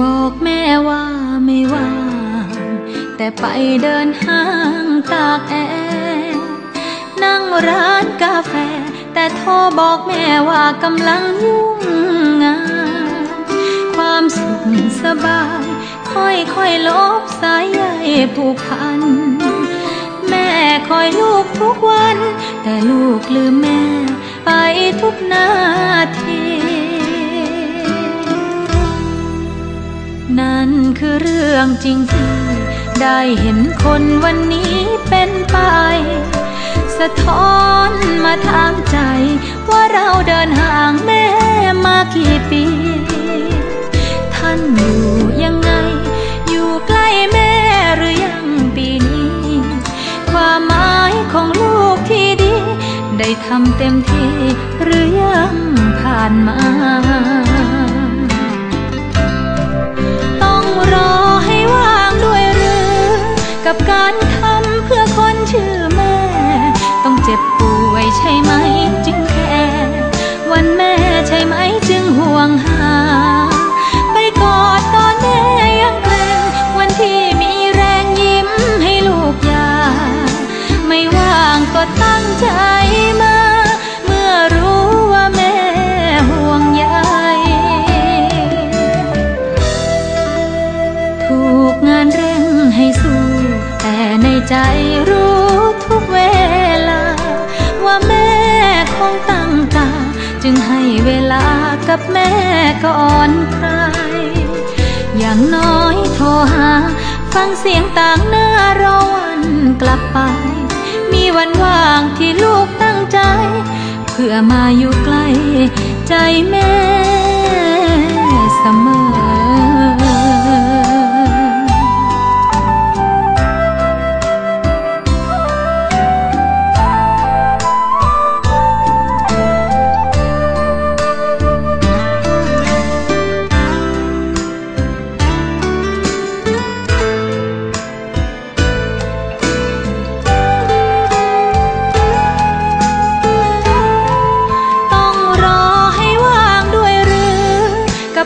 บอกแม่ว่าไม่ว่างแต่ไปเดินห้างตากแอร์นั่งร้านกาแฟ แต่โทรบอกแม่ว่ากำลังยุ่งงาน ความสุขสบาย ค่อยค่อยลบสายใยผูกพัน แม่คอยลูกทุกวัน แต่ลูกลืมแม่ไปทุกนาที นั่นคือเรื่องจริงที่ได้เห็นคนวันนี้เป็นไป สะท้อนมาทางใจ ว่าเราเดินห่างแม่มากี่ปี ท่านอยู่ยังไง อยู่ใกล้แม่หรือยังปีนี้ ความหมายของลูกที่ดี ได้ทำเต็มที่หรือยังผ่านมา ก็ตั้งใจมา เมื่อรู้ว่าแม่ห่วงใยถูกงานเร่งให้สู้ แต่ในใจรู้ทุกเวลา ว่าแม่คงตั้งตา จึงให้เวลากับแม่ก่อนใคร อย่างน้อยโทรหา ฟังเสียงต่างหน้ารอวันกลับไป มีวันว่างที่ลูกตั้งใจ เพื่อมาอยู่ใกล้ใจแม่เสมอ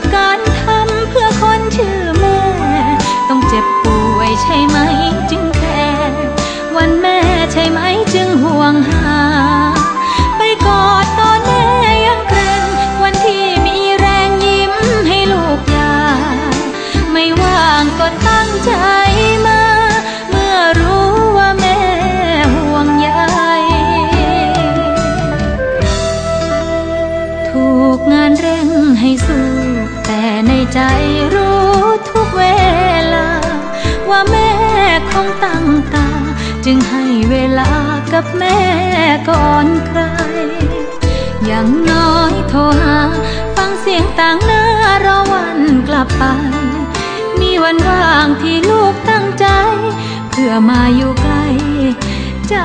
กับการทำเพื่อคนชื่อแม่ ต้องเจ็บป่วยใช่ไหมจึงแค่วันแม่ใช่ไหมจึงห่วงหา ไปกอดตอนแม่ยังเกรงวันที่มีแรงยิ้มให้ลูกยา ไม่ว่างก็ตั้งใจมาเมื่อรู้ว่าแม่ห่วงใยถูกงานเร่งให้สู้ ใจรู้ทุกเวลา ว่าแม่คงตั้งตา จึงให้เวลากับแม่ก่อนใคร อย่างน้อยโทรหา ฟังเสียงต่างหน้ารอวันกลับไป มีวันว่างที่ลูกตั้งใจ เพื่อมาอยู่ใกล้ใจ